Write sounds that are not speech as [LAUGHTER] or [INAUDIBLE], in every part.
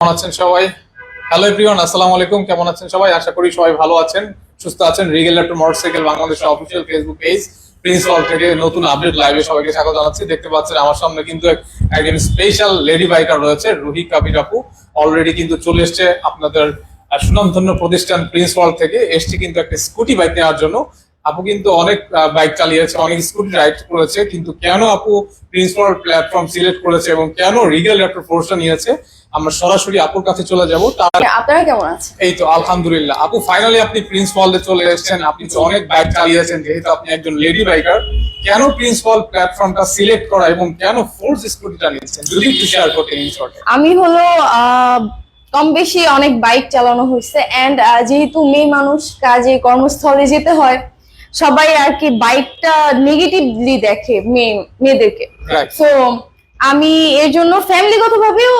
কেমন আছেন সবাই? হ্যালো এভরিওয়ান আসসালামু আলাইকুম। কেমন আছেন সবাই? আশা করি সবাই ভালো আছেন, সুস্থ আছেন। রিগেল ল্যাপটপ মোটরসাইকেল বাংলাদেশের অফিসিয়াল ফেসবুক পেজ প্রিন্সিপাল থেকে নতুন আপডেট লাইভে সবাইকে স্বাগত জানাচ্ছি। দেখতে পাচ্ছেন, আমার সামনে কিন্তু এক- একজন স্পেশাল লেডি বাইকার রয়েছে, রুহি কাবির আপু। অলরেডি কিন্তু চলে এসছে আপনাদের সুনামধন্য প্রতিষ্ঠান প্রিন্সিপাল থেকে। এসছে কিন্তু একটা স্কুটি বাইক নেওয়ার জন্য। আপু কিন্তু অনেক বাইক চালিয়েছে অনেক স্কুটি রাইড করেছে কিন্তু কেন আপু প্রিন্সিপাল প্ল্যাটফর্ম সিলেক্ট করেছে এবং কেন রিগেল ল্যাপটপ ফোর্সটা নিয়েছে? আমরা সরাসরি আপুর কাছে চলে যাব। তার আপনারা কেমন আছেন? এই তো আলহামদুলিল্লাহ। আপু ফাইনালি আপনি প্রিন্স ওয়ার্ল্ডে চলে এসেছেন। আপনি তো অনেক বাইক চালিয়েছেন যেহেতু আপনি একজন লেডি বাইকার কেন প্রিন্সিপাল প্ল্যাটফর্মটা সিলেক্ট করা এবং কেন ফোর্স স্কুটিটা নিয়েছেন? যদি একটু শেয়ার করতে ইন শর্টে আমি হলো কম বেশি অনেক বাইক চালানো হয়েছে। এন্ড যেহেতু মেয়ে মানুষ কাজে কর্মস্থলে যেতে হয় সবাই আর কি বাইকটা নেগেটিভলি দেখে মেয়ে মেয়েদেরকে. তো আমি এর জন্য ফ্যামিলিগত ভাবেও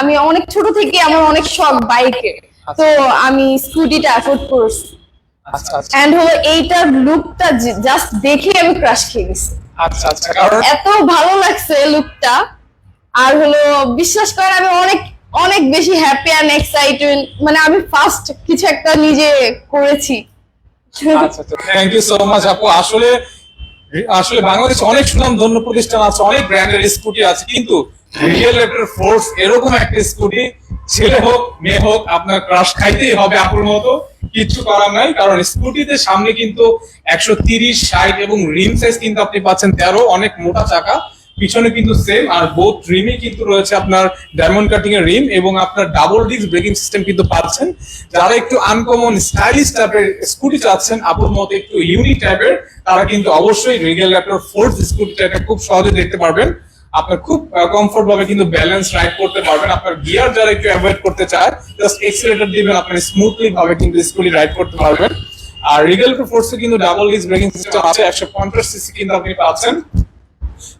আমি অনেক ছোট থেকে আমার অনেক শখ বাইকে তো আমি স্কুটিটা অ্যাফোর্ড করছি। আচ্ছা আচ্ছা। এন্ড হলো এইটার লুকটা জাস্ট দেখে আমি ক্রাশ খেয়ে গেছি। আচ্ছা আচ্ছা। এত ভালো লাগছে লুকটা আর হলো বিশ্বাস করেন আমি অনেক অনেক বেশি হ্যাপি অ্যান্ড এক্সাইটেড মানে আমি ফার্স্ট কিছু একটা নিজে করেছি। আচ্ছা আচ্ছা থ্যাংক ইউ সো মাচ আপু। আসলে আসলে বাংলাদেশে অনেক সুনাম ধন্য প্রতিষ্ঠান আছে, অনেক ব্র্যান্ডের স্কুটি আছে, কিন্তু রিয়েল ল্যাপটপ ফোর্স এরকম একটা স্কুটি ছেলে হোক, মেয়ে হোক, আপনার ক্রাশ খাইতেই হবে আপুর মতো, কিচ্ছু করার নাই, কারণ স্কুটিতে সামনে কিন্তু একশো তিরিশ, ষাট এবং রিম সাইজ কিন্তু আপনি পাচ্ছেন তেরো, অনেক মোটা চাকা। পিছনে কিন্তু সেম আর বোথ রিমে কিন্তু রয়েছে আপনার ডায়মন্ড কাটিং এর রিম এবং আপনার ডাবল ডিস্ক ব্রেকিং সিস্টেম কিন্তু পাচ্ছেন। যারা একটু আনকমন স্টাইলিশ টাইপের স্কুটি চাচ্ছেন, আপুর মতো একটু ইউনিক টাইপের তারা কিন্তু অবশ্যই রিগেল ল্যাপটপ ফোর্স স্কুটিটা এটা খুব সহজে দেখতে পারবেন। আপনার খুব কমফোর্ট ভাবে কিন্তু ব্যালেন্স রাইড করতে পারবেন। আপনার গিয়ার যারা একটু অ্যাভয়েড করতে চায় জাস্ট এক্সিলেটর দিবেন আপনি স্মুথলি ভাবে কিন্তু স্কুটি রাইড করতে পারবেন। আর রিগেল ফোর্সে কিন্তু ডাবল ডিস্ক ব্রেকিং সিস্টেম আছে, একশো পঞ্চাশ সিসি কিন্তু আপনি পাচ্ছেন।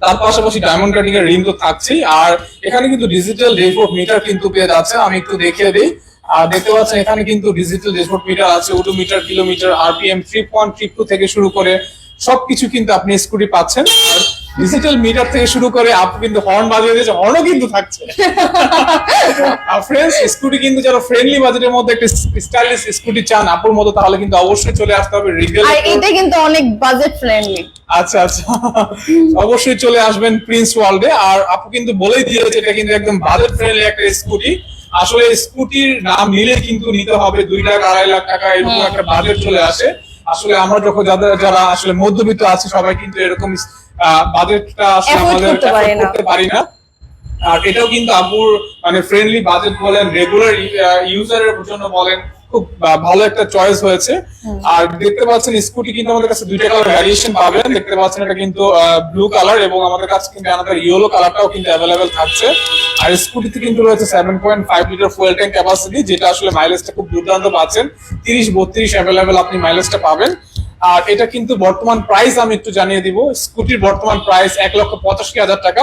তার পাশাপাশি ডায়মন্ড কাটিং এর রিম তো থাকছেই। আর এখানে কিন্তু ডিজিটাল ড্যাশবোর্ড মিটার কিন্তু পেয়ে যাচ্ছে। আমি একটু দেখিয়ে দিই। আর দেখতে পাচ্ছেন, এখানে কিন্তু ডিজিটাল ড্যাশবোর্ড মিটার আছে। Odometer kilometre RPM three point থেকে শুরু করে সবকিছু কিন্তু আপনি স্কুটি পাচ্ছেন। ডিজিটাল মিটার থেকে শুরু করে আপনি কিন্তু হর্ন বাজিয়ে দিয়েছে হর্নও কিন্তু থাকছে। [LAUGHS] আর ফ্রেন্ডস স্কুটি কিন্তু যারা ফ্রেন্ডলি বাজেটের মধ্যে একটা স্টাইলিশ স্কুটি চান আপুর মতো তাহলে কিন্তু অবশ্যই চলে আসতে হবে রিগেল আর এটা কিন্তু অনেক বাজেট ফ্রেন্ডলি আচ্ছা আচ্ছা। অবশ্যই চলে আসবেন প্রিন্স ওয়ার্ল্ডে আর আপু কিন্তু বলেই দিয়েছে এটা কিন্তু একদম বাজেট ফ্রেন্ডলি একটা স্কুটি আসলে স্কুটির নাম নিলে কিন্তু নিতে হবে দুই লাখ আড়াই লাখ টাকা এরকম হ্যাঁ। একটা বাজেট চলে আসে। আসলে আমরা যখন যাদের যারা আসলে মধ্যবিত্ত আছে সবাই কিন্তু এরকম বাজেটটা আসলে আমাদের করতে পারি না। আর এটাও কিন্তু আপুর মানে ফ্রেন্ডলি বাজেট বলেন রেগুলার ইউজারের জন্য বলেন খুব ভালো একটা চয়েস হয়েছে। আর দেখতে পাচ্ছেন স্কুটি কিন্তু আমাদের কাছে দুইটা কালার ভ্যারিয়েশন পাবেন। দেখতে পাচ্ছেন এটা কিন্তু ব্লু কালার এবং আমাদের কাছে কিন্তু আমাদের ইয়েলো কালারটাও কিন্তু অ্যাভেলেবেল থাকছে। আর স্কুটিতে কিন্তু রয়েছে seven point five litre fuel tank capacity যেটা আসলে মাইলেজটা খুব দুর্দান্ত পাচ্ছেন। তিরিশ বত্রিশ অ্যাভেলেবেল আপনি মাইলেজটা পাবেন। আর এটা কিন্তু বর্তমান প্রাইস আমি একটু জানিয়ে দিব। স্কুটির বর্তমান প্রাইস এক লক্ষ পঁচাশি হাজার টাকা।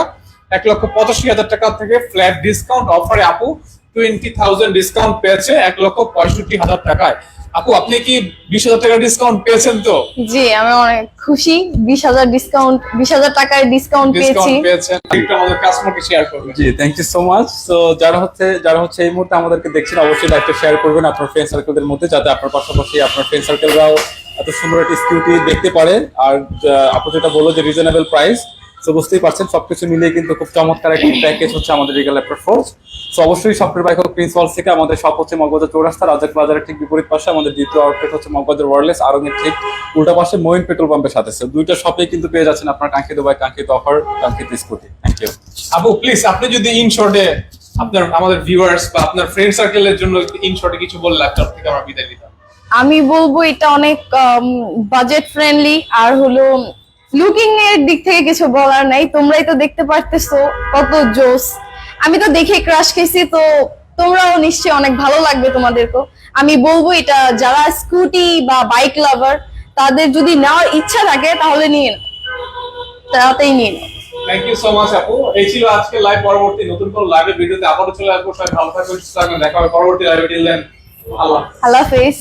এক লক্ষ পঁচাশি হাজার টাকা থেকে ফ্ল্যাট ডিসকাউন্ট অফারে আপু টোয়েন্টি থাউজেন্ড ডিসকাউন্ট পেয়েছে এক লক্ষ পঁয়ষট্টি হাজার টাকায়। আপু আপনি কি বিশ হাজার টাকা ডিসকাউন্ট পেয়েছেন তো? জি আমি অনেক খুশি। বিশ হাজার ডিসকাউন্ট বিশ হাজার টাকায় ডিসকাউন্ট পেয়েছি। ডিসকাউন্ট পেয়েছেন আমাদের কাস্টমারকে শেয়ার করবেন। জি থ্যাংক ইউ সো মাচ তো যারা হচ্ছে যারা হচ্ছে এই মুহূর্তে আমাদেরকে দেখছেন অবশ্যই লাইভটা শেয়ার করবেন আপনার ফ্রেন্ড সার্কেলদের মধ্যে যাতে আপনার পাশাপাশি আপনার ফ্রেন্ড সার্কেলরাও এত সুন্দর একটা স্কিউটি দেখতে পারে আর আপু যেটা বলল যে রিজনেবল প্রাইস তো বুঝতেই পারছেন, সবকিছু মিলিয়ে কিন্তু খুব চমৎকার একটা প্যাকেজ হচ্ছে আমাদের রিগাল ল্যাপটপ ফোর্স তো অবশ্যই স্বপ্নের বাইক হোক থেকে আমাদের সব হচ্ছে মগবাজার চৌরাস্তা, রাজাক বাজারের ঠিক বিপরীত পাশে। আমাদের দ্বিতীয় আউটলেট হচ্ছে মগবাজার ওয়ারলেস আরঙের ঠিক উল্টা পাশে মইন পেট্রোল পাম্পের সাথে। দুইটা শপে কিন্তু পেয়ে যাচ্ছেন আপনার কাঙ্ক্ষিত বাইক কাঙ্ক্ষিত অফার কাঙ্ক্ষিত স্কুটি থ্যাংক ইউ আপু প্লিজ আপনি যদি ইন শর্টে আপনার, আমাদের ভিউয়ার্স বা আপনার ফ্রেন্ড সার্কেলের জন্য ইন শর্টে কিছু বললে ল্যাপটপ থেকে আমরা বিদায় দিতাম আমি বলব এটা অনেক বাজেট ফ্রেন্ডলি আর হলো লুকিং এর দিক থেকে কিছু বলার নাই। তোমরাই তো দেখতে পারতেছো কত জোস। আমি তো দেখে ক্রাশ খেয়েছি তো তোমরাও নিশ্চয়ই অনেক ভালো লাগবে তোমাদেরকেও। আমি বলব এটা যারা স্কুটি বা বাইক লাভার তাদের যদি নেওয়ার ইচ্ছা থাকে তাহলে নিয়ে নাও। তাড়াতাড়ি নিয়ে নাও। থ্যাংক ইউ সো মাচ আপু। এই ছিল আজকে লাইভ পরবর্তী নতুন কোন লাইভের ভিডিওতে আবারও চলে আসব। সবাই ভালো থাকবেন সুস্থ থাকবেন। দেখা হবে পরবর্তী লাইভে দিলেন আল্লাহ আল্লাহ হাফেজ।